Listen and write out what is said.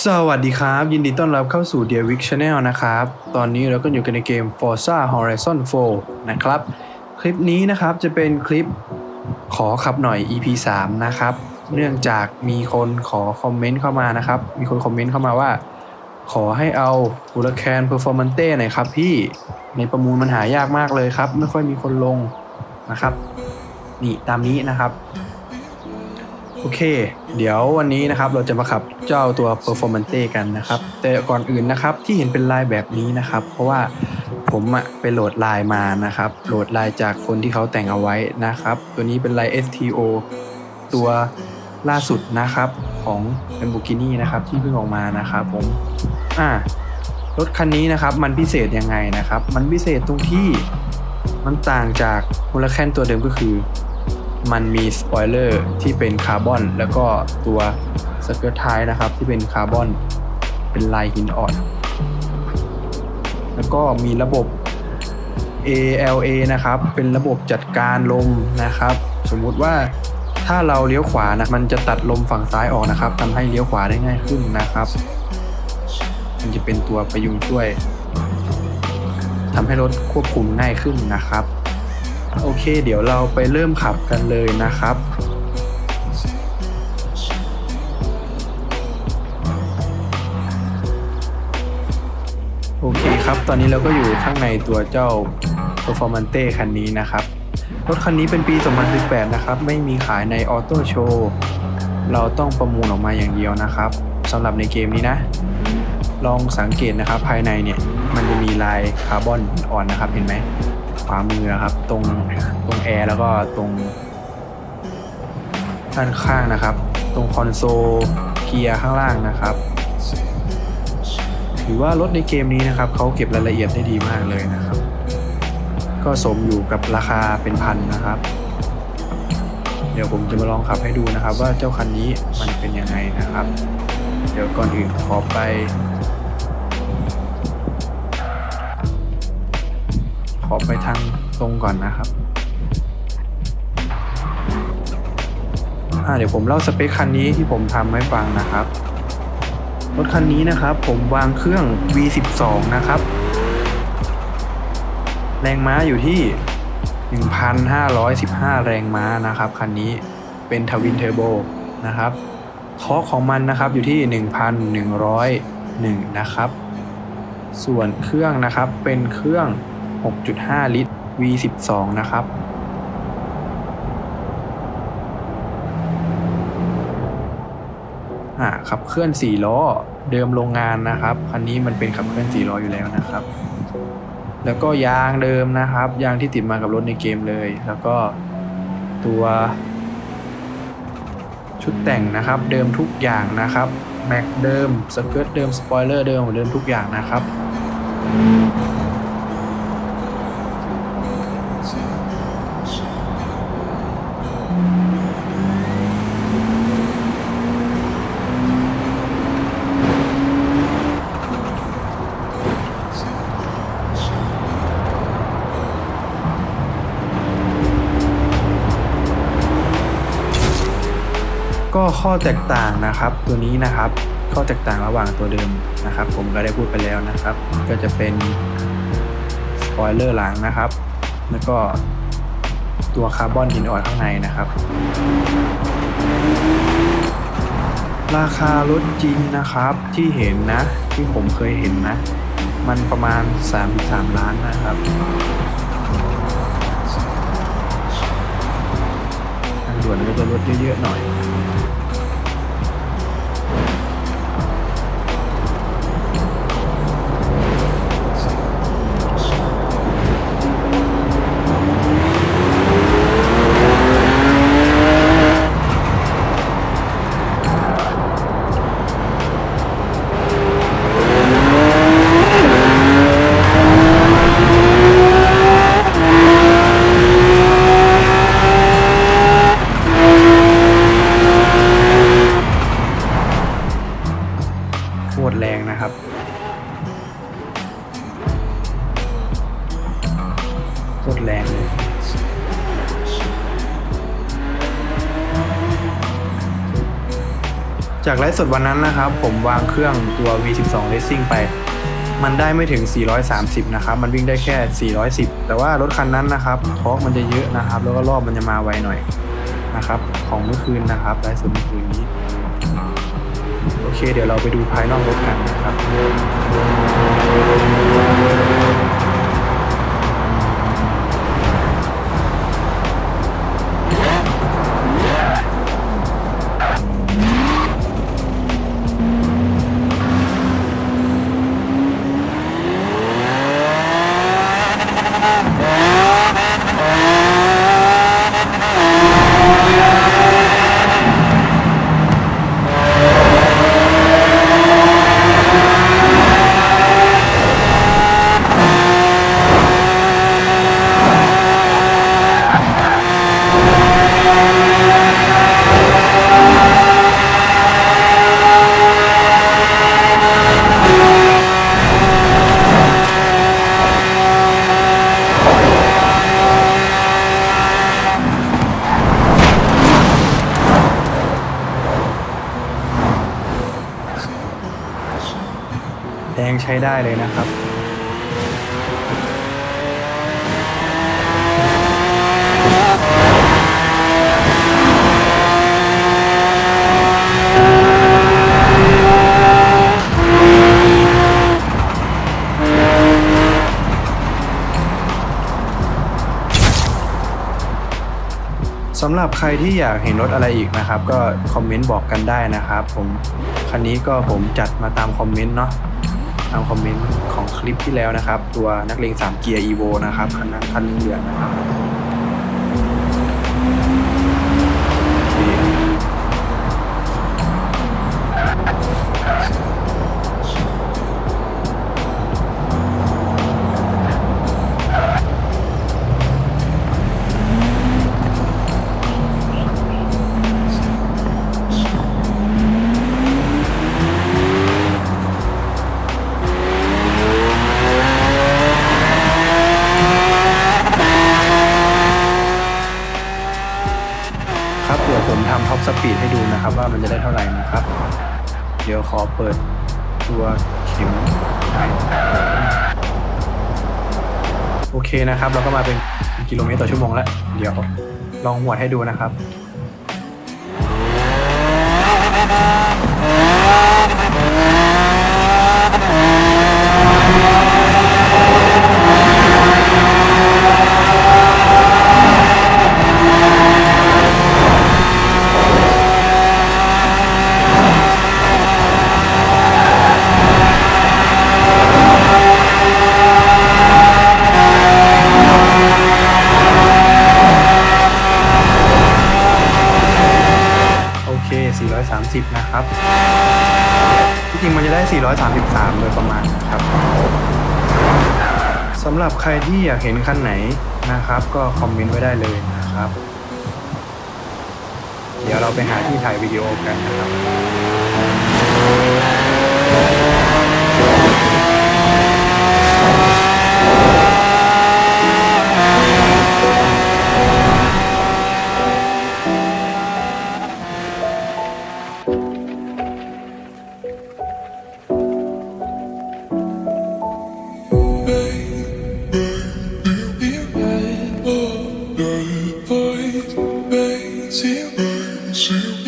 สวัสดีครับ ยินดีต้อนรับเข้าสู่ Dear Wick Channel นะครับ ตอนนี้เราก็อยู่กันในเกม Forza Horizon 4 นะครับ คลิปนี้นะครับจะเป็นคลิปขอขับหน่อย EP 3 นะครับ เนื่องจากมีคนขอคอมเมนต์เข้ามานะครับ มีคนคอมเมนต์เข้ามาว่า ขอให้เอา Huracan Performante หน่อยครับพี่ในประมูลมันหายากมากเลยครับ ไม่ค่อยมีคนลงนะครับ นี่ตามนี้นะครับ โอเค เดี๋ยววันนี้นะครับเราจะมาขับเจ้าตัว Performante กันนะครับ แต่ก่อนอื่นนะครับที่เห็นเป็นลายแบบนี้นะครับ เพราะว่าผมอะไปโหลดลายมานะครับ โหลดลายจากคนที่เขาแต่งเอาไว้นะครับ ตัวนี้เป็นลาย STO ตัวล่าสุดนะครับของ Lamborghini นะครับที่เพิ่งออกมานะครับผมอ่ารถคันนี้นะครับมันพิเศษยังไงนะครับ มันพิเศษตรงที่มันต่างจากมูลแคนตัวเดิมก็คือ มันมีสปอยเลอร์ที่เป็นคาร์บอน แล้วก็ตัวสเกิร์ตท้ายนะครับที่เป็นคาร์บอน เป็นลายหินอ่อน แล้วก็มีระบบ ALA นะครับ เป็นระบบจัดการลมนะครับ สมมุติว่าถ้าเราเลี้ยวขวานะมันจะตัดลมฝั่งซ้ายออกนะครับทำให้เลี้ยวขวาได้ง่ายขึ้นนะครับ มันจะเป็นตัวประยุงช่วยทำให้รถควบคุมง่ายขึ้นนะครับ โอเค เดี๋ยวเราไปเริ่มขับกันเลยนะครับโอเคครับ ตอนนี้เราก็อยู่ข้างในตัวเจ้า Performante คันนี้นะครับ รถคันนี้เป็นปี 2018 นะครับ ไม่มีขายในออโต้โชว์เราต้องประมูลออกมาอย่างเดียวนะครับสำหรับในเกมนี้นะ ลองสังเกตนะครับภายในเนี่ย มันจะมีลายคาร์บอนอ่อนนะครับ เห็นไหมามือครับ ตรงตรงแอร์แล้วก็ตรง ด้านข้างนะครับ ตรงคอนโซลเกียร์ข้างล่างนะครับ ถือว่ารถในเกมนี้นะครับเขาเก็บรายละเอียดได้ดีมากเลยนะครับ ก็สมอยู่กับราคาเป็นพันนะครับ เดี๋ยวผมจะมาลองขับให้ดูนะครับ ว่าเจ้าคันนี้มันเป็นยังไงนะครับ เดี๋ยวก่อนอื่นขอไป อไปทางตรงก่อนนะครับเดี๋ยวผมเล่าสเปคคันนี้ที่ผมทำให้ฟังนะครับ รถคันนี้นะครับ ผมวางเครื่อง V12 นะครับ แรงม้าอยู่ที่ 1,515 แรงม้านะครับ คันนี้เป็นทวินเทอร์โบนะครับทอร์กของมันนะครับอยู่ที่ 1,101 นะครับ ส่วนเครื่องนะครับเป็นเครื่อง 6.5 ลิตร V12 นะครับ ขับเคลื่อน 4 ล้อ เดิมโรงงานนะครับ คันนี้มันเป็นขับเคลื่อน 4 ล้ออยู่แล้วนะครับ แล้วก็ยางเดิมนะครับ ยางที่ติดมากับรถในเกมเลย แล้วก็ตัวชุดแต่งนะครับ เดิมทุกอย่างนะครับ แม็กเดิม สเกิร์ตเดิม สปอยเลอร์เดิมเดิมทุกอย่างนะครับ ก็ข้อแตกต่างนะครับตัวนี้นะครับ ข้อแตกต่างระหว่างตัวเดิมนะครับ ผมก็ได้พูดไปแล้วนะครับ ก็จะเป็นสปอยเลอร์หลังนะครับ แล้วก็ตัวคาร์บอนหินอ่อนข้างในนะครับ ราคารถจริงนะครับที่เห็นนะ ที่ผมเคยเห็นนะ มันประมาณ 33 ล้านนะครับทางด่วนก็จะลดเยอะๆหน่อย จากไลฟ์สดวันนั้นนะครับ ผมวางเครื่องตัว V12 Racing ไป มันได้ไม่ถึง 430 นะครับ มันวิ่งได้แค่ 410 แต่ว่ารถคันนั้นนะครับทอร์กมันจะเยอะนะครับ แล้วก็รอบมันจะมาไวหน่อยนะครับ ของเมื่อคืนนะครับไลฟ์สดเมื่อคืนนี้ โอเค เดี๋ยวเราไปดูภายนอกรถกันนะครับ แดงใช้ได้เลยนะครับสำหรับใครที่อยากเห็นรถอะไรอีกนะครับ ก็คอมเมนต์บอกกันได้นะครับ ผมคันนี้ก็ผมจัดมาตามคอมเมนต์เนาะ ตามคอมเมนต์ของคลิปที่แล้วนะครับ ตัวนักเลง3เกียร์ EVO นะครับคันนั้นคันเหลืองนะครับ ผมทำท็อปสปีดให้ดูนะครับว่ามันจะได้เท่าไหร่นะครับ เดี๋ยวขอเปิดตัวเข็มโอเคนะครับ เราก็มาเป็นกิโลเมตรต่อชั่วโมงแล้ว เดี๋ยวลองหวดให้ดูนะครับ 433 โดยประมาณนะครับสำหรับใครที่อยากเห็นคันไหนนะครับ ก็คอมเมนต์ไว้ได้เลยนะครับ เดี๋ยวเราไปหาที่ถ่ายวิดีโอกันนะครับ Boy, baby, baby.